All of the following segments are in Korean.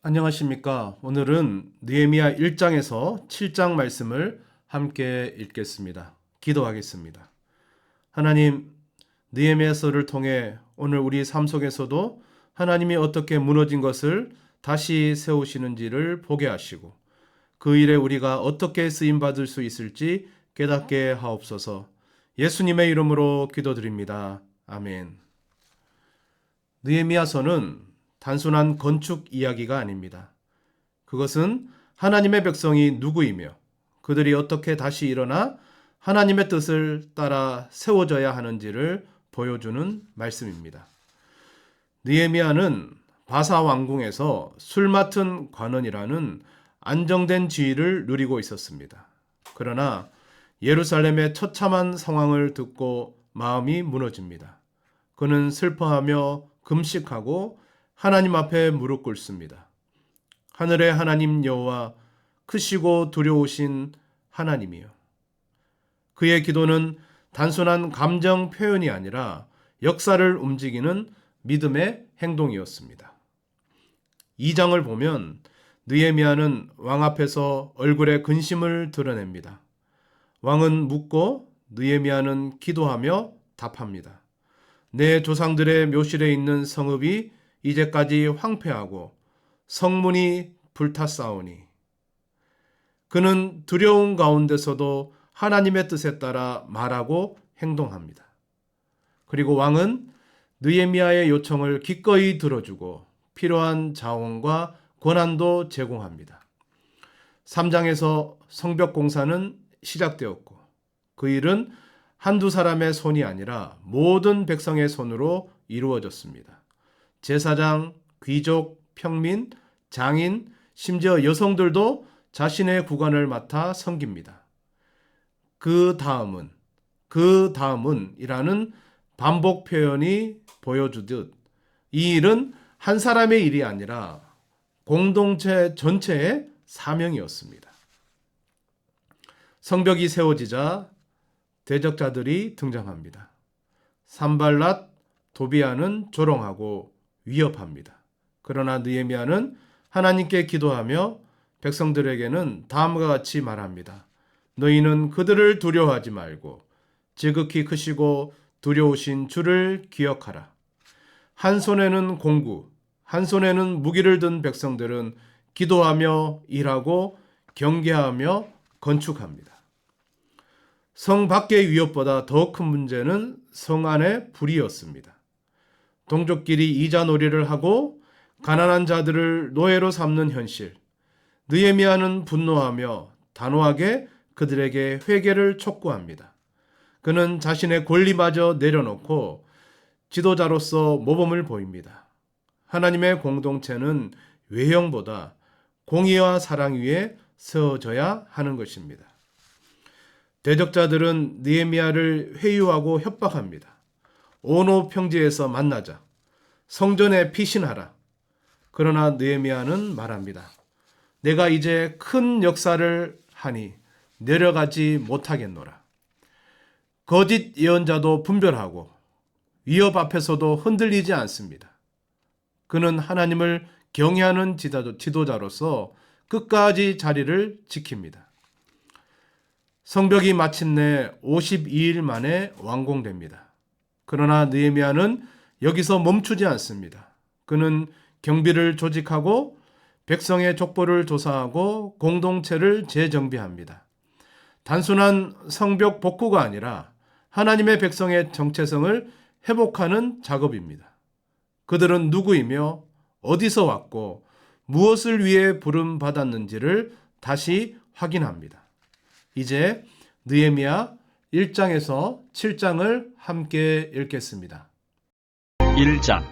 안녕하십니까. 오늘은 느헤미야 1장에서 7장 말씀을 함께 읽겠습니다. 기도하겠습니다. 하나님, 느헤미야서를 통해 오늘 우리 삶 속에서도 하나님이 어떻게 무너진 것을 다시 세우시는지를 보게 하시고 그 일에 우리가 어떻게 쓰임 받을 수 있을지 깨닫게 하옵소서. 예수님의 이름으로 기도드립니다. 아멘. 느헤미야서는 단순한 건축 이야기가 아닙니다. 그것은 하나님의 백성이 누구이며 그들이 어떻게 다시 일어나 하나님의 뜻을 따라 세워져야 하는지를 보여주는 말씀입니다. 느헤미야는 바사 왕궁에서 술 맡은 관원이라는 안정된 지위를 누리고 있었습니다. 그러나 예루살렘의 처참한 상황을 듣고 마음이 무너집니다. 그는 슬퍼하며 금식하고 하나님 앞에 무릎 꿇습니다. 하늘의 하나님 여호와 크시고 두려우신 하나님이요. 그의 기도는 단순한 감정 표현이 아니라 역사를 움직이는 믿음의 행동이었습니다. 2장을 보면 느헤미야는 왕 앞에서 얼굴에 근심을 드러냅니다. 왕은 묻고 느헤미야는 기도하며 답합니다. 내 조상들의 묘실에 있는 성읍이 이제까지 황폐하고 성문이 불탔사오니 그는 두려운 가운데서도 하나님의 뜻에 따라 말하고 행동합니다. 그리고 왕은 느헤미야의 요청을 기꺼이 들어주고 필요한 자원과 권한도 제공합니다. 3장에서 성벽 공사는 시작되었고 그 일은 한두 사람의 손이 아니라 모든 백성의 손으로 이루어졌습니다. 제사장, 귀족, 평민, 장인, 심지어 여성들도 자신의 구간을 맡아 섬깁니다. 그 다음은, 그 다음은 이라는 반복 표현이 보여주듯 이 일은 한 사람의 일이 아니라 공동체 전체의 사명이었습니다. 성벽이 세워지자 대적자들이 등장합니다. 산발랏, 도비아는 조롱하고 위협합니다. 그러나 느헤미야는 하나님께 기도하며 백성들에게는 다음과 같이 말합니다. 너희는 그들을 두려워하지 말고 지극히 크시고 두려우신 주를 기억하라. 한 손에는 공구, 한 손에는 무기를 든 백성들은 기도하며 일하고 경계하며 건축합니다. 성 밖의 위협보다 더 큰 문제는 성 안의 불이었습니다. 동족끼리 이자놀이를 하고 가난한 자들을 노예로 삼는 현실. 느헤미야는 분노하며 단호하게 그들에게 회개를 촉구합니다. 그는 자신의 권리마저 내려놓고 지도자로서 모범을 보입니다. 하나님의 공동체는 외형보다 공의와 사랑 위에 세워져야 하는 것입니다. 대적자들은 느헤미야를 회유하고 협박합니다. 오노 평지에서 만나자. 성전에 피신하라. 그러나 느헤미야는 말합니다. 내가 이제 큰 역사를 하니 내려가지 못하겠노라. 거짓 예언자도 분별하고 위협 앞에서도 흔들리지 않습니다. 그는 하나님을 경외하는 지도자로서 끝까지 자리를 지킵니다. 성벽이 마침내 52일 만에 완공됩니다. 그러나 느헤미야는 여기서 멈추지 않습니다. 그는 경비를 조직하고 백성의 족보를 조사하고 공동체를 재정비합니다. 단순한 성벽 복구가 아니라 하나님의 백성의 정체성을 회복하는 작업입니다. 그들은 누구이며 어디서 왔고 무엇을 위해 부름 받았는지를 다시 확인합니다. 이제 느헤미야 1장에서 7장을 함께 읽겠습니다. 1장.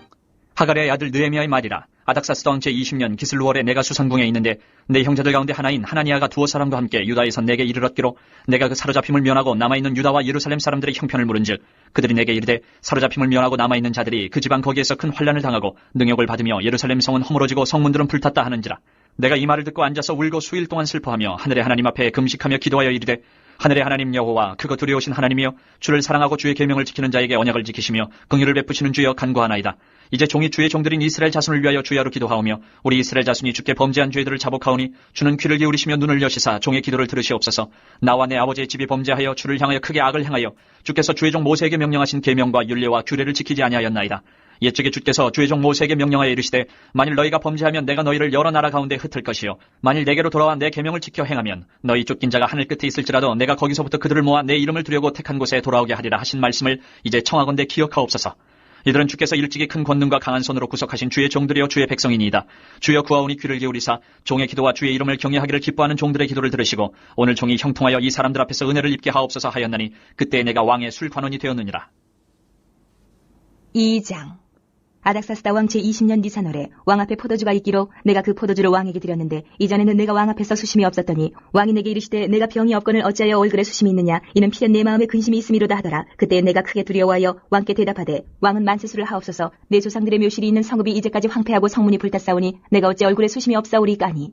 하갈의 아들 느헤미야의 말이라. 아닥사스던 제20년 기슬루월에 내가 수산궁에 있는데 내 형제들 가운데 하나인 하나니아가 두어 사람과 함께 유다에서 내게 이르렀기로 내가 그 사로잡힘을 면하고 남아있는 유다와 예루살렘 사람들의 형편을 물은즉 그들이 내게 이르되 사로잡힘을 면하고 남아있는 자들이 그 지방 거기에서 큰 환란을 당하고 능욕을 받으며 예루살렘 성은 허물어지고 성문들은 불탔다 하는지라. 내가 이 말을 듣고 앉아서 울고 수일 동안 슬퍼하며 하늘의 하나님 앞에 금식하며 기도하여 이르되 하늘의 하나님 여호와 그거 두려우신 하나님이여 주를 사랑하고 주의 계명을 지키는 자에게 언약을 지키시며 긍휼을 베푸시는 주여 간구하나이다. 이제 종이 주의 종들인 이스라엘 자손을 위하여 주야로 기도하오며 우리 이스라엘 자손이 주께 범죄한 죄들을 자복하오니 주는 귀를 기울이시며 눈을 여시사 종의 기도를 들으시옵소서. 나와 내 아버지의 집이 범죄하여 주를 향하여 크게 악을 행하여 주께서 주의 종 모세에게 명령하신 계명과 율례와 규례를 지키지 아니하였나이다. 옛적에 주께서 주의 종 모세에게 명령하여 이르시되 만일 너희가 범죄하면 내가 너희를 여러 나라 가운데 흩을 것이요 만일 내게로 돌아와 내 계명을 지켜 행하면 너희 쫓긴 자가 하늘 끝에 있을지라도 내가 거기서부터 그들을 모아 내 이름을 두려고 택한 곳에 돌아오게 하리라 하신 말씀을 이제 청하건대 기억하옵소서. 이들은 주께서 일찍이 큰 권능과 강한 손으로 구속하신 주의 종들이여 주의 백성이니이다. 주여 구하오니 귀를 기울이사 종의 기도와 주의 이름을 경외하기를 기뻐하는 종들의 기도를 들으시고 오늘 종이 형통하여 이 사람들 앞에서 은혜를 입게 하옵소서 하였나니 그때 내가 왕의 술관원이 되었느니라. 2장 아닥사스 다 왕 제20년 니사노래 왕 앞에 포도주가 있기로 내가 그 포도주를 왕에게 드렸는데 이전에는 내가 왕 앞에서 수심이 없었더니 왕이 내게 이르시되 내가 병이 없거늘 어찌하여 얼굴에 수심이 있느냐? 이는 필연 내 마음에 근심이 있음이로다 하더라. 그때 내가 크게 두려워하여 왕께 대답하되 왕은 만세수를 하옵소서. 내 조상들의 묘실이 있는 성읍이 이제까지 황폐하고 성문이 불탔사오니 내가 어찌 얼굴에 수심이 없사오리까 하니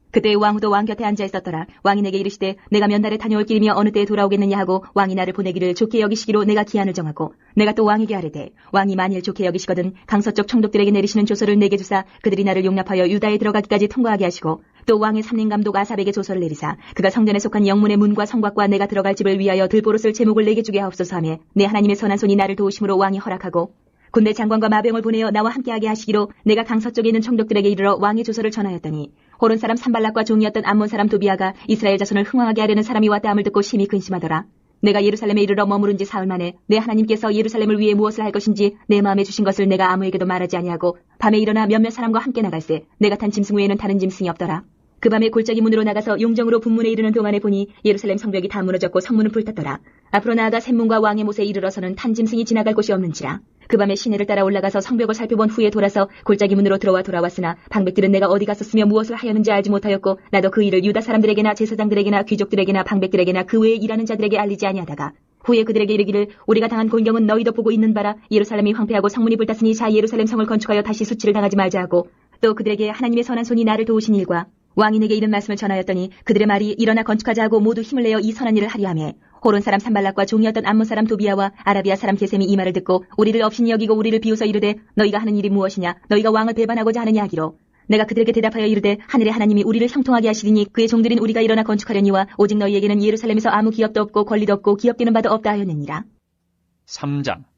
그때 왕후도 왕 곁에 앉아 있었더라. 왕이 내게 이르시되 내가 몇 날에 다녀올 길이며 어느 때에 돌아오겠느냐 하고 왕이 나를 보내기를 좋게 여기시기로 내가 기한을 정하고 내가 또 왕에게 아뢰되 왕이 만일 좋게 여기시거든 강서쪽 총독들에게 내리시는 조서를 내게 주사 그들이 나를 용납하여 유다에 들어가기까지 통과하게 하시고 또 왕의 삼림 감독 아삽에게 조서를 내리사 그가 성전에 속한 영문의 문과 성곽과 내가 들어갈 집을 위하여 들보로 쓸 제목을 내게 주게 하옵소서 하며 내 하나님의 선한 손이 나를 도우심으로 왕이 허락하고 군대 장관과 마병을 보내어 나와 함께하게 하시기로 내가 강서 쪽에 있는 총독들에게 이르러 왕의 조서를 전하였더니 호론 사람 산발락과 종이었던 암몬 사람 도비아가 이스라엘 자손을 흥왕하게 하려는 사람이 왔다 함을 듣고 심히 근심하더라. 내가 예루살렘에 이르러 머무른 지 사흘 만에 내 하나님께서 예루살렘을 위해 무엇을 할 것인지 내 마음에 주신 것을 내가 아무에게도 말하지 아니하고 밤에 일어나 몇몇 사람과 함께 나갈새 내가 탄 짐승 외에는 다른 짐승이 없더라. 그 밤에 골짜기 문으로 나가서 용정으로 분문에 이르는 동안에 보니 예루살렘 성벽이 다 무너졌고 성문은 불탔더라. 앞으로 나아가 샘문과 왕의 못에 이르러서는 탄 짐승이 지나갈 곳이 없는지라. 그 밤에 시내를 따라 올라가서 성벽을 살펴본 후에 돌아서 골짜기 문으로 들어와 돌아왔으나 방백들은 내가 어디 갔었으며 무엇을 하였는지 알지 못하였고 나도 그 일을 유다 사람들에게나 제사장들에게나 귀족들에게나 방백들에게나 그 외에 일하는 자들에게 알리지 아니하다가 후에 그들에게 이르기를 우리가 당한 곤경은 너희도 보고 있는 바라 예루살렘이 황폐하고 성문이 불탔으니 자 예루살렘 성을 건축하여 다시 수치를 당하지 말자 하고 또 그들에게 하나님의 선한 손이 나를 도우신 일과 왕이 내게 이런 말씀을 전하였더니 그들의 말이 일어나 건축하자 하고 모두 힘을 내어 이 선한 일을 하려 하며 호론 사람 산발락과 종이었던 암몬 사람 도비아와 아라비아 사람 게셈이 이 말을 듣고 우리를 없이니 여기고 우리를 비웃어 이르되 너희가 하는 일이 무엇이냐? 너희가 왕을 배반하고자 하느냐 하기로. 내가 그들에게 대답하여 이르되 하늘의 하나님이 우리를 형통하게 하시리니 그의 종들인 우리가 일어나 건축하려니와 오직 너희에게는 예루살렘에서 아무 기업도 없고 권리도 없고 기업되는 바도 없다 하였느니라. 3장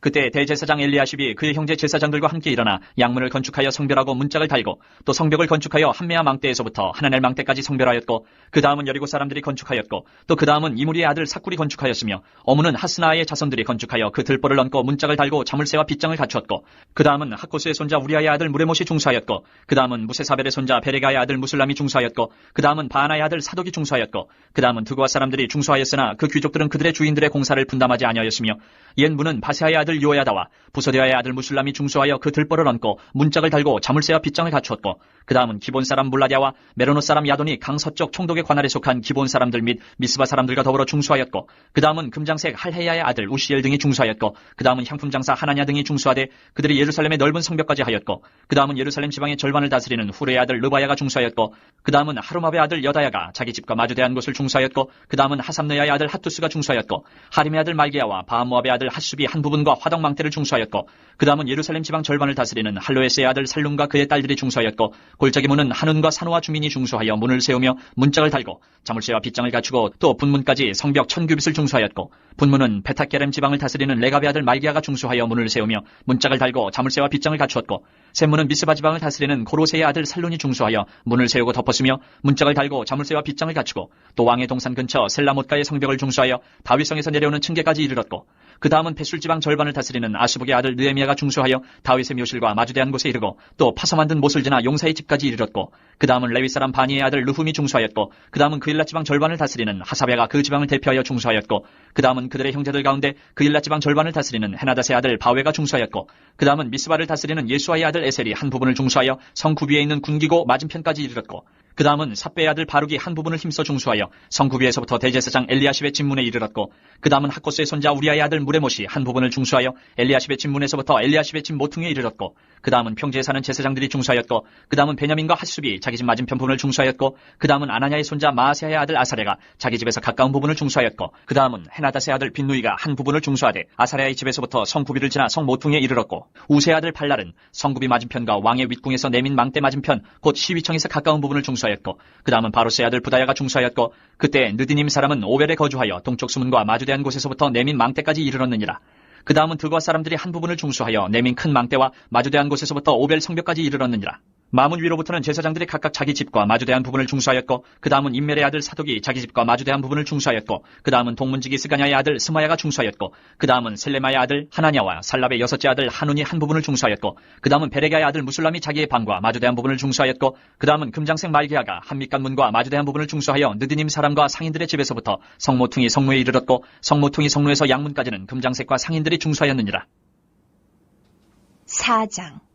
그때 대제사장 엘리야십이 그의 형제 제사장들과 함께 일어나 양문을 건축하여 성별하고 문짝을 달고 또 성벽을 건축하여 한메아 망대에서부터 하나넬 망대까지 성별하였고 그 다음은 여리고 사람들이 건축하였고 또 그 다음은 이무리의 아들 사꿀이 건축하였으며 어무는 하스나의 자손들이 건축하여 그 들보를 얹고 문짝을 달고 자물쇠와 빗장을 갖추었고 그 다음은 하코스의 손자 우리아의 아들 무레못이 중수하였고 그 다음은 무세사벨의 손자 베레가의 아들 무슬람이 중수하였고 그 다음은 바하나의 아들 사독이 중수하였고 그 다음은 두고와 사람들이 중수하였으나 그 귀족들은 그들의 주인들의 공사를 분담하지 아니하였으며 옛 문은 바세아의 아들 요야다와 부소대아의 아들 무슬람이 중수하여 그 들보를 얹고 문짝을 달고 자물쇠와 빗장을 갖추었고 그 다음은 기본 사람 물라디아와 메로노 사람 야돈이 강 서쪽 총독의 관할에 속한 기본 사람들 및 미스바 사람들과 더불어 중수하였고 그 다음은 금장색 할헤야의 아들 우시엘 등이 중수하였고 그 다음은 향품 장사 하나냐 등이 중수하되 그들이 예루살렘의 넓은 성벽까지 하였고 그 다음은 예루살렘 지방의 절반을 다스리는 후레의 아들 르바야가 중수하였고 그 다음은 하루마베의 아들 여다야가 자기 집과 마주대한 곳을 중수하였고 그 다음은 하삼느야의 아들 핫투스가 중수하였고 하림의 아들 말기야와 바모압의 아들 핫숲이 한 부분과 화덕망대를 중수하였고 그 다음은 예루살렘 지방 절반을 다스리는 할로에스의 아들 살룸과 그의 딸들이 중수하였고 골짜기 문은 한운과 산호와 주민이 중수하여 문을 세우며 문짝을 달고 자물쇠와 빗장을 갖추고 또 분문까지 성벽 천규빗을 중수하였고 분문은 베타게렘 지방을 다스리는 레갑의 아들 말기야가 중수하여 문을 세우며 문짝을 달고 자물쇠와 빗장을 갖추었고 샘문은 미스바 지방을 다스리는 고로세의 아들 살룬이 중수하여 문을 세우고 덮었으며 문짝을 달고 자물쇠와 빗장을 갖추고 또 왕의 동산 근처 셀라못가의 성벽을 중수하여 다윗성에서 내려오는 층계까지 이르렀고 그 다음은 베술 지방 절반을 다스리는 아스북의 아들 느에미아가 중수하여 다윗의 묘실과 마주대한 곳에 이르고 또 파서 만든 못을 지나 용사의 집까지 이르렀고 그 다음은 레위 사람 바니의 아들 르훔이 중수하였고 그 다음은 그일라 지방 절반을 다스리는 하사베가 그 지방을 대표하여 중수하였고 그 다음은 그들의 형제들 가운데 그일라 지방 절반을 다스리는 헤나닷의 아들 바웨가 중수하였고 그 다음은 미스바를 다스리는 예수아의 아들 에셀이 한 부분을 중수하여 성 구비에 있는 군기고 맞은편까지 이르렀고 그 다음은 삽배의 아들 바룩이 한 부분을 힘써 중수하여 성구비에서부터 대제사장 엘리야십의 진문에 이르렀고 그 다음은 하코스의 손자 우리아의 아들 무레못이 한 부분을 중수하여 엘리야십의 진문에서부터 엘리야십의 진 모퉁이에 이르렀고 그 다음은 평지에 사는 제사장들이 중수하였고 그 다음은 베냐민과 핫숲이 자기 집 맞은편 부분을 중수하였고 그 다음은 아나냐의 손자 마아세아의 아들 아사레가 자기 집에서 가까운 부분을 중수하였고 그 다음은 헤나다스의 아들 빈누이가 한 부분을 중수하되 아사레의 집에서부터 성구비를 지나 성 모퉁이에 이르렀고 우세의 아들 발랄은 성구비 맞은편과 왕의 윗궁에서 내민 망대 맞은편 곧 시위청에서 가까운 부분을 중수하였고 그 다음은 바로스의 아들 부다야가 중수하였고 그때 느디님 사람은 오벨에 거주하여 동쪽 수문과 마주대한 곳에서부터 내민 망대까지 이르렀느니라 그 다음은 드과 사람들이 한 부분을 중수하여 내민 큰 망대와 마주대한 곳에서부터 오벨 성벽까지 이르렀느니라. 마문 위로부터는 제사장들이 각각 자기 집과 마주대한 부분을 중수하였고 그 다음은 인멜의 아들 사독이 자기 집과 마주대한 부분을 중수하였고 그 다음은 동문지기 스가냐의 아들 스마야가 중수하였고 그 다음은 셀레마의 아들 하나냐와 살랍의 여섯째 아들 하눈이 한 부분을 중수하였고 그 다음은 베레가의 아들 무술람이 자기의 방과 마주대한 부분을 중수하였고 그 다음은 금장색 말기야가 한밑간 문과 마주대한 부분을 중수하여 느드님 사람과 상인들의 집에서부터 성모퉁이 성루에 이르렀고 성모퉁이 성루에서 양문까지는 금장색과 상인들이 중수하였느니라. 4장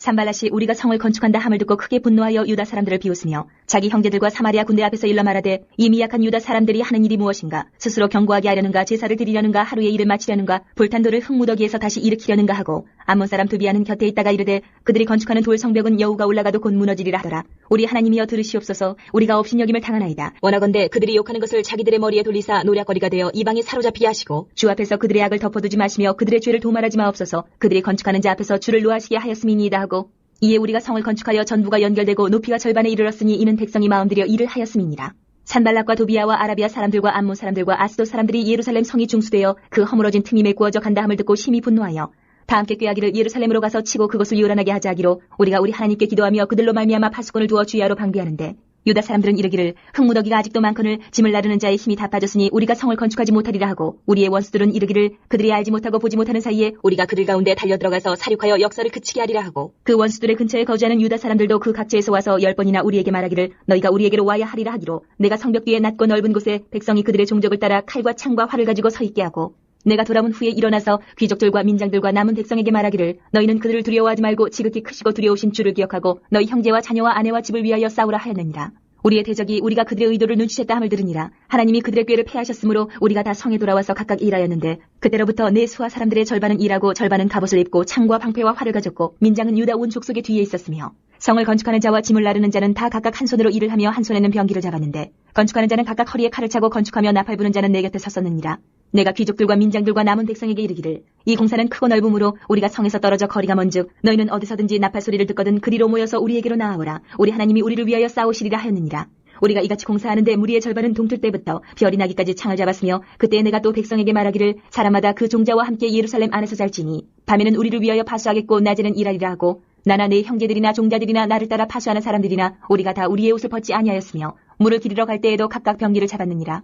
산발라시 우리가 성을 건축한다 함을 듣고 크게 분노하여 유다 사람들을 비웃으며 자기 형제들과 사마리아 군대 앞에서 일러 말하되 이 미약한 유다 사람들이 하는 일이 무엇인가? 스스로 경고하게 하려는가? 제사를 드리려는가? 하루의 일을 마치려는가? 불탄 돌을 흙무더기에서 다시 일으키려는가 하고 암몬 사람 두비아는 곁에 있다가 이르되 그들이 건축하는 돌 성벽은 여우가 올라가도 곧 무너지리라 하더라 우리 하나님이여 들으시옵소서. 우리가 업신여김을 당하나이다. 원하건대 그들이 욕하는 것을 자기들의 머리에 돌리사 노략거리가 되어 이방에 사로잡히게 하시고 주 앞에서 그들의 악을 덮어두지 마시며 그들의 죄를 도말하지 마옵소서. 그들이 건축하는 자 앞에서 주를 노하시게 하였음이니이다 하고 이에 우리가 성을 건축하여 전부가 연결되고 높이가 절반에 이르렀으니 이는 백성이 마음들여 일을 하였음이니라. 산발락과 도비아와 아라비아 사람들과 암몬 사람들과 아스도 사람들이 예루살렘 성이 중수되어 그 허물어진 틈이 메꾸어져 간다 함을 듣고 심히 분노하여 다 함께 꾀하기를 예루살렘으로 가서 치고 그것을 요란하게 하자 하기로 우리가 우리 하나님께 기도하며 그들로 말미암아 파수꾼을 두어 주야로 방비하는데 유다 사람들은 이르기를 흙무더기가 아직도 많거늘 짐을 나르는 자의 힘이 다 빠졌으니 우리가 성을 건축하지 못하리라 하고 우리의 원수들은 이르기를 그들이 알지 못하고 보지 못하는 사이에 우리가 그들 가운데 달려 들어가서 사륙하여 역사를 그치게 하리라 하고 그 원수들의 근처에 거주하는 유다 사람들도 그 각지에서 와서 열 번이나 우리에게 말하기를 너희가 우리에게로 와야 하리라 하기로 내가 성벽 뒤에 낮고 넓은 곳에 백성이 그들의 종족을 따라 칼과 창과 활을 가지고 서 있게 하고 내가 돌아온 후에 일어나서 귀족들과 민장들과 남은 백성에게 말하기를 너희는 그들을 두려워하지 말고 지극히 크시고 두려우신 주를 기억하고 너희 형제와 자녀와 아내와 집을 위하여 싸우라 하였느니라. 우리의 대적이 우리가 그들의 의도를 눈치챘다 함을 들으니라. 하나님이 그들의 꾀를 패하셨으므로 우리가 다 성에 돌아와서 각각 일하였는데 그때로부터 내 수하 사람들의 절반은 일하고 절반은 갑옷을 입고 창과 방패와 활을 가졌고 민장은 유다 온 족속의 뒤에 있었으며 성을 건축하는 자와 짐을 나르는 자는 다 각각 한 손으로 일을 하며 한 손에는 병기를 잡았는데 건축하는 자는 각각 허리에 칼을 차고 건축하며 나팔 부는 자는 내 곁에 섰었느니라. 내가 귀족들과 민장들과 남은 백성에게 이르기를 이 공사는 크고 넓음으로 우리가 성에서 떨어져 거리가 먼즉 너희는 어디서든지 나팔 소리를 듣거든 그리로 모여서 우리에게로 나아오라. 우리 하나님이 우리를 위하여 싸우시리라 하였느니라. 우리가 이같이 공사하는데 무리의 절반은 동틀 때부터 별이 나기까지 창을 잡았으며 그때 내가 또 백성에게 말하기를 사람마다 그 종자와 함께 예루살렘 안에서 잘지니 밤에는 우리를 위하여 파수하겠고 낮에는 일하리라 하고 나나 내 형제들이나 종자들이나 나를 따라 파수하는 사람들이나 우리가 다 우리의 옷을 벗지 아니하였으며 물을 기르러 갈 때에도 각각 병기를 잡았느니라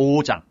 5장.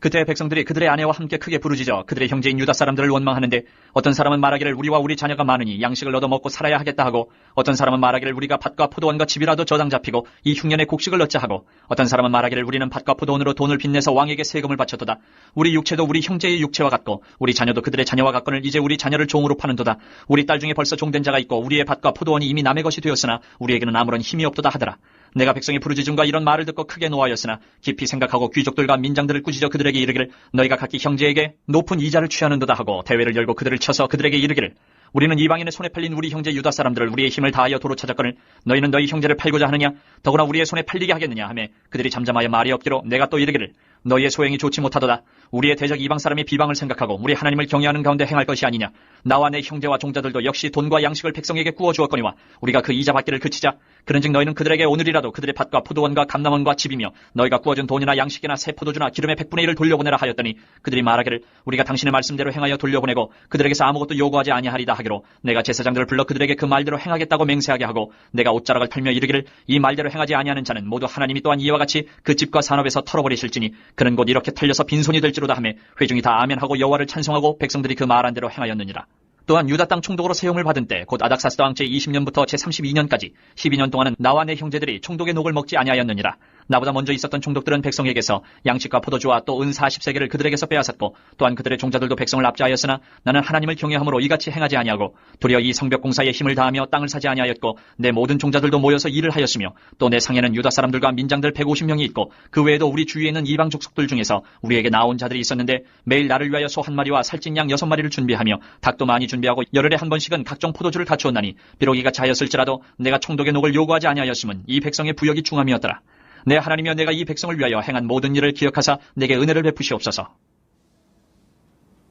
그때 백성들이 그들의 아내와 함께 크게 부르짖어 그들의 형제인 유다 사람들을 원망하는데 어떤 사람은 말하기를 우리와 우리 자녀가 많으니 양식을 얻어 먹고 살아야 하겠다 하고 어떤 사람은 말하기를 우리가 밭과 포도원과 집이라도 저당 잡히고 이 흉년에 곡식을 얻자 하고 어떤 사람은 말하기를 우리는 밭과 포도원으로 돈을 빚내서 왕에게 세금을 바쳤도다. 우리 육체도 우리 형제의 육체와 같고 우리 자녀도 그들의 자녀와 같거늘 이제 우리 자녀를 종으로 파는도다. 우리 딸 중에 벌써 종된 자가 있고 우리의 밭과 포도원이 이미 남의 것이 되었으나 우리에게는 아무런 힘이 없도다 하더라 내가 백성의 부르짖음과 이런 말을 듣고 크게 노하였으나 깊이 생각하고 귀족들과 민장들을 꾸짖어 그들에게 이르기를 너희가 각기 형제에게 높은 이자를 취하는도다 하고 대회를 열고 그들을 쳐서 그들에게 이르기를 우리는 이방인의 손에 팔린 우리 형제 유다 사람들을 우리의 힘을 다하여 도로 찾았거늘 너희는 너희 형제를 팔고자 하느냐? 더구나 우리의 손에 팔리게 하겠느냐? 하매 그들이 잠잠하여 말이 없기로 내가 또 이르기를 너희의 소행이 좋지 못하도다 우리의 대적 이방 사람이 비방을 생각하고 우리 하나님을 경외하는 가운데 행할 것이 아니냐. 나와 내 형제와 종자들도 역시 돈과 양식을 백성에게 구워 주었거니와 우리가 그 이자 받기를 그치자. 그런즉 너희는 그들에게 오늘이라도 그들의 밭과 포도원과 감남원과 집이며 너희가 구워준 돈이나 양식이나 새 포도주나 기름의 백분의 일을 돌려보내라 하였더니 그들이 말하기를 우리가 당신의 말씀대로 행하여 돌려보내고 그들에게서 아무것도 요구하지 아니하리다 하기로 내가 제사장들을 불러 그들에게 그 말대로 행하겠다고 맹세하게 하고 내가 옷자락을 털며 이르기를 이 말대로 행하지 아니하는 자는 모두 하나님이 또한 이와 같이 그 집과 산업에서 털어버리실지니 그는 곧 이렇게 털려서 빈손이 될지 로다 하매 회중이 다 아멘하고 여호와를 찬송하고 백성들이 그 말한 대로 행하였느니라 또한 유다 땅 총독으로 세용을 받은 때 곧 아닥사스다 왕 제 20년부터 제 32년까지 12년 동안은 나와 내 형제들이 총독의 녹을 먹지 아니하였느니라. 나보다 먼저 있었던 총독들은 백성에게서 양식과 포도주와 또 은 40세계를 그들에게서 빼앗았고 또한 그들의 종자들도 백성을 압제하였으나 나는 하나님을 경외함으로 이같이 행하지 아니하고 도리어 이 성벽 공사에 힘을 다하며 땅을 사지 아니하였고 내 모든 종자들도 모여서 일을 하였으며 또 내 상에는 유다 사람들과 민장들 150명이 있고 그 외에도 우리 주위에 있는 이방 족속들 중에서 우리에게 나온 자들이 있었는데 매일 나를 위하여 소 한 마리와 살찐 양 여섯 마리를 준비하며 닭도 많이 준비하고 열흘에 한 번씩은 각종 포도주를 갖추었나니 비록 이가 자였을지라도 내가 총독의 녹을 요구하지 아니하였음은 이 백성의 부역이 중함이었더라. 내 하나님이여 내가 이 백성을 위하여 행한 모든 일을 기억하사 내게 은혜를 베푸시옵소서.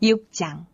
6장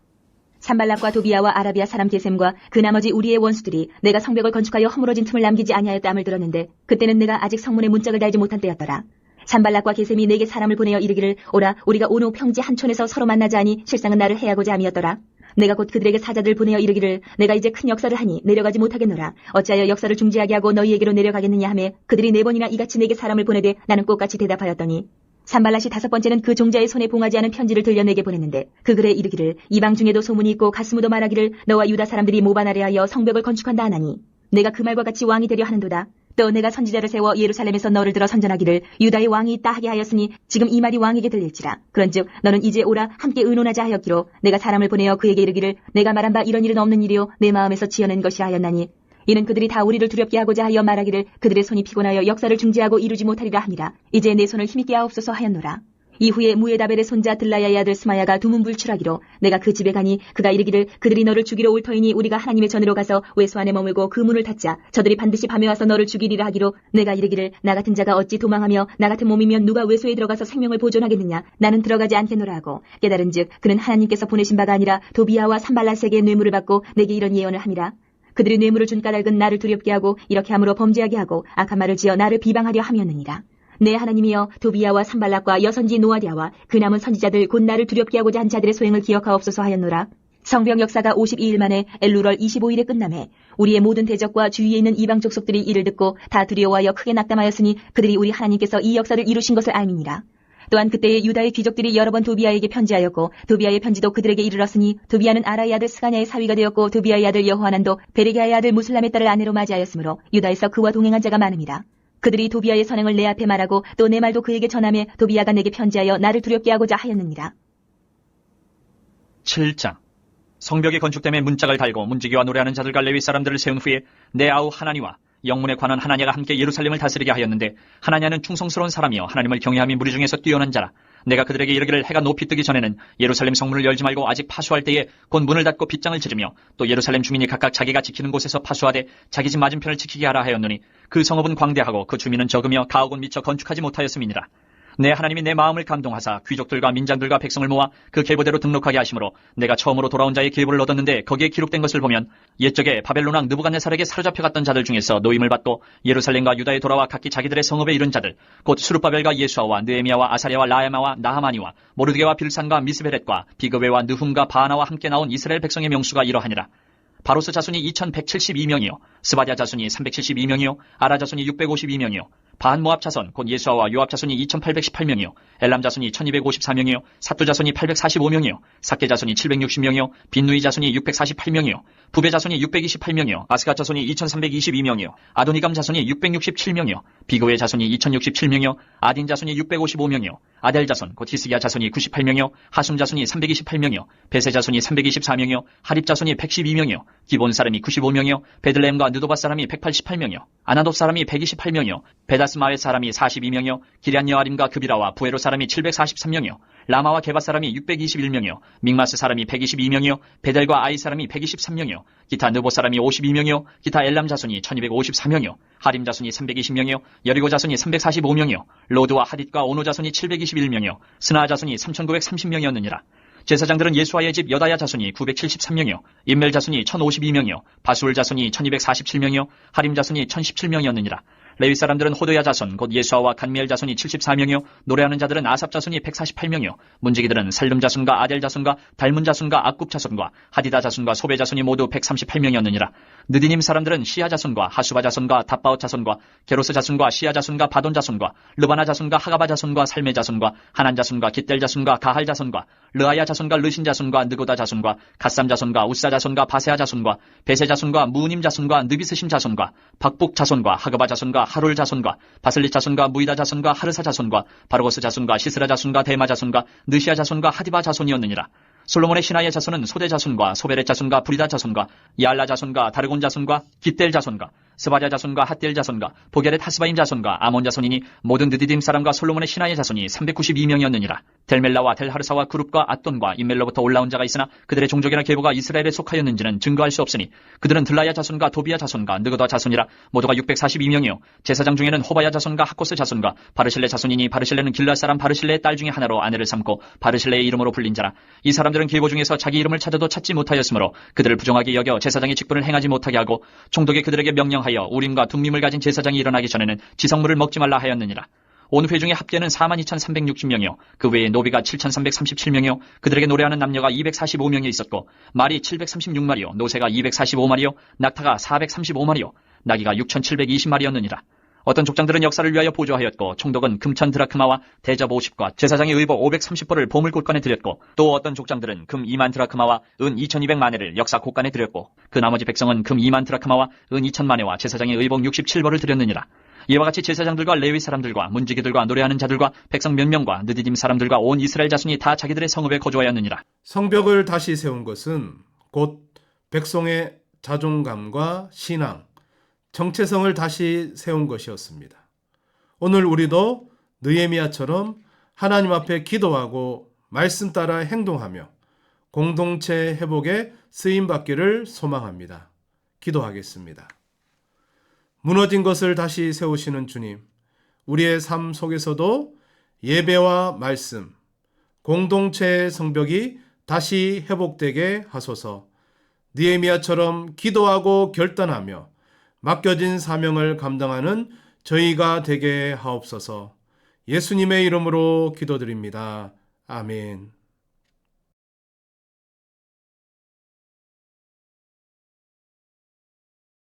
산발락과 도비아와 아라비아 사람 게셈과 그 나머지 우리의 원수들이 내가 성벽을 건축하여 허물어진 틈을 남기지 아니하였다함을 들었는데 그때는 내가 아직 성문에 문짝을 달지 못한 때였더라. 산발락과 게셈이 내게 사람을 보내어 이르기를 오라 우리가 오노 평지 한 촌에서 서로 만나자 하니 실상은 나를 해하고자 함이었더라. 내가 곧 그들에게 사자들 보내어 이르기를 내가 이제 큰 역사를 하니 내려가지 못하겠노라. 어찌하여 역사를 중지하게 하고 너희에게로 내려가겠느냐 하매 그들이 네 번이나 이같이 내게 사람을 보내되 나는 꽃같이 대답하였더니 산발라시 다섯 번째는 그 종자의 손에 봉하지 않은 편지를 들려 내게 보냈는데 그 글에 이르기를 이방 중에도 소문이 있고 가스무도 말하기를 너와 유다 사람들이 모반하려 하여 성벽을 건축한다 하나니 내가 그 말과 같이 왕이 되려 하는도다. 또 내가 선지자를 세워 예루살렘에서 너를 들어 선전하기를 유다의 왕이 있다 하게 하였으니 지금 이 말이 왕에게 들릴지라. 그런즉 너는 이제 오라 함께 의논하자 하였기로 내가 사람을 보내어 그에게 이르기를 내가 말한 바 이런 일은 없는 일이요 내 마음에서 지어낸 것이 하였나니 이는 그들이 다 우리를 두렵게 하고자 하여 말하기를 그들의 손이 피곤하여 역사를 중지하고 이루지 못하리라 함이라. 이제 내 손을 힘있게 하옵소서 하였노라. 이후에 무에다벨의 손자 들라야의 아들 스마야가 두문불출하기로 내가 그 집에 가니 그가 이르기를 그들이 너를 죽이러 올 터이니 우리가 하나님의 전으로 가서 외소 안에 머물고 그 문을 닫자. 저들이 반드시 밤에 와서 너를 죽이리라 하기로 내가 이르기를 나 같은 자가 어찌 도망하며 나 같은 몸이면 누가 외소에 들어가서 생명을 보존하겠느냐? 나는 들어가지 않겠노라 하고 깨달은즉 그는 하나님께서 보내신 바가 아니라 도비아와 산발라세게 뇌물을 받고 내게 이런 예언을 함이라. 그들이 뇌물을 준 까닭은 나를 두렵게 하고 이렇게 함으로 범죄하게 하고 악한 말을 지어 나를 비방하려 함이었느니라. 내 하나님이여 도비아와 산발락과 여선지 노아디아와 그 남은 선지자들 곧 나를 두렵게 하고자 한 자들의 소행을 기억하옵소서 하였노라. 성병 역사가 52일 만에 엘루럴 25일에 끝남에 우리의 모든 대적과 주위에 있는 이방 족속들이 이를 듣고 다 두려워하여 크게 낙담하였으니 그들이 우리 하나님께서 이 역사를 이루신 것을 알미니라. 또한 그때의 유다의 귀족들이 여러 번 도비아에게 편지하였고 도비아의 편지도 그들에게 이르렀으니 도비아는 아라의 아들 스가냐의 사위가 되었고 도비아의 아들 여호하난도 베레게아의 아들 무슬람의 딸을 아내로 맞이하였으므로 유다에서 그와 동행한 자가 많음이라. 그들이 도비아의 선행을 내 앞에 말하고 또 내 말도 그에게 전함에 도비아가 내게 편지하여 나를 두렵게 하고자 하였느니라. 7장 성벽이 건축됨에 문짝을 달고 문지기와 노래하는 자들과 레위 사람들을 세운 후에 내 아우 하나니와 영문에 관한 하나냐가 함께 예루살렘을 다스리게 하였는데 하나냐는 충성스러운 사람이요 하나님을 경외함이 무리 중에서 뛰어난 자라 내가 그들에게 이르기를 해가 높이 뜨기 전에는 예루살렘 성문을 열지 말고 아직 파수할 때에 곧 문을 닫고 빗장을 치르며 또 예루살렘 주민이 각각 자기가 지키는 곳에서 파수하되 자기 집 맞은편을 지키게 하라 하였노니 그 성읍은 광대하고 그 주민은 적으며 가옥은 미처 건축하지 못하였음이니라 내 하나님이 내 마음을 감동하사 귀족들과 민장들과 백성을 모아 그 계보대로 등록하게 하심으로 내가 처음으로 돌아온 자의 계보를 얻었는데 거기에 기록된 것을 보면 옛적에 바벨론 왕 느부갓네살에게 사로잡혀 갔던 자들 중에서 노임을 받고 예루살렘과 유다에 돌아와 각기 자기들의 성읍에 이른 자들 곧 수르바벨과 예수아와 느에미아와 아사랴와 라야마와 나하마니와 모르드게와 빌산과 미스베렛과 비그웨와 느훔과 바하나와 함께 나온 이스라엘 백성의 명수가 이러하니라. 바로스 자손이 2172명이요 스바디아 자손이 372명이요 아라 자손이 652명이요 반모압 자손 곧 예수아와 요압 자손이 2818명이요. 엘람 자손이 1254명이요. 사투 자손이 845명이요. 사케 자손이 760명이요. 빈누이 자손이 648명이요. 부베 자손이 628명이요. 아스가 자손이 2322명이요. 아도니감 자손이 667명이요. 비고의 자손이 2067명이요. 아딘 자손이 655명이요. 아델 자손 곧 히스기야 자손이 98명이요. 하숨 자손이 328명이요. 베세 자손이 324명이요. 하립 자손이 112명이요. 기본 사람이 95명이요. 베들레헴과 느도바 사람이 188명이요. 아나돗 사람이 128명이요. 베다 스마의 사람이 42명이요 기럇 여아림과 그비라와 부에로 사람이 743명이요 라마와 게바 사람이 621명이요 믹마스 사람이 122명이요 베델과 아이 사람이 123명이요 기타 느보 사람이 52명이요 기타 엘람 자손이 1254명이요 하림 자손이 320명이요 여리고 자손이 345명이요 로드와 하딧과 오노 자손이 721명이요 스나 자손이 3930명이었느니라. 제사장들은 예수와의 집 여다야 자손이 973명이요 인멜 자손이 1052명이요 바술 자손이 1247명이요 하림 자손이 1017명이었느니라 레위 사람들은 호도야 자손 곧 예수아와 간미엘 자손이 74명이요 노래하는 자들은 아삽 자손이 148명이요 문지기들은 살름 자손과 아델 자손과 달문 자손과 악굽 자손과 하디다 자손과 소베 자손이 모두 138명이었느니라. 느디님 사람들은 시야 자손과 하수바 자손과 답바옷 자손과 게로스 자손과 시야 자손과 바돈 자손과 르바나 자손과 하가바 자손과 살메 자손과 하난 자손과 깃델 자손과 가할 자손과 르아야 자손과 르신 자손과 느고다 자손과 갓삼 자손과 우사 자손과 바세아 자손과 베세 자손과 무님 자손과 느비스심 자손과 박복 자손과 하가바 자손과 하롤 자손과 바슬리 자손과 무이다 자손과 하르사 자손과 바르고스 자손과 시스라 자손과 데마 자손과 느시아 자손과 하디바 자손이었느니라. 솔로몬의 신하의 자손은 소대 자손과 소베렛 자손과 브리다 자손과 야알라 자손과 다르곤 자손과 깃델 자손과 스바랴 자손과 핫델 자손과 보게렛 하스바임 자손과 아몬 자손이니 모든 느디딤 사람과 솔로몬의 신하의 자손이 392명이었느니라. 델멜라와 델하르사와 그룹과 앗돈과 인멜로부터 올라온 자가 있으나 그들의 종족이나 계보가 이스라엘에 속하였는지는 증거할 수 없으니 그들은 들라야 자손과 도비야 자손과 느그더 자손이라 모두가 642명이요 제사장 중에는 호바야 자손과 하코스 자손과 바르실레 자손이니 바르실레는 길라 사람 바르실레의 딸 중에 하나로 아내를 삼고 바르실레의 이름으로 불린 자라 이 사람들은 계보 중에서 자기 이름을 찾아도 찾지 못하였으므로 그들을 부정하게 여겨 제사장의 직분을 행하지 못하게 하고 총독이 그들에게 명령하 여 우림과 둠밈을 가진 제사장이 일어나기 전에는 지성물을 먹지 말라 하였느니라 온 회중의 합계는 42,360명이요. 그 외에 노비가 7,337명이요. 그들에게 노래하는 남녀가 245명이 있었고, 말이 736마리요. 노새가 245마리요. 낙타가 435마리요. 나귀가 6,720마리였느니라. 어떤 족장들은 역사를 위하여 보조하였고, 총독은 금천 드라크마와 대접 50과 제사장의 의복 530벌을 보물 곳간에 드렸고, 또 어떤 족장들은 금 2만 드라크마와 은 2,200만회를 역사 곳간에 드렸고, 그 나머지 백성은 금 2만 드라크마와 은 2천만회와 제사장의 의복 67벌을 드렸느니라. 이와 같이 제사장들과 레위 사람들과 문지기들과 노래하는 자들과 백성 몇 명과 느디딤 사람들과 온 이스라엘 자손이 다 자기들의 성읍에 거주하였느니라. 성벽을 다시 세운 것은 곧 백성의 자존감과 신앙, 정체성을 다시 세운 것이었습니다. 오늘 우리도 느헤미야처럼 하나님 앞에 기도하고 말씀 따라 행동하며 공동체 회복에 쓰임 받기를 소망합니다. 기도하겠습니다. 무너진 것을 다시 세우시는 주님, 우리의 삶 속에서도 예배와 말씀, 공동체의 성벽이 다시 회복되게 하소서. 니에미아처럼 기도하고 결단하며 맡겨진 사명을 감당하는 저희가 되게 하옵소서. 예수님의 이름으로 기도드립니다. 아멘.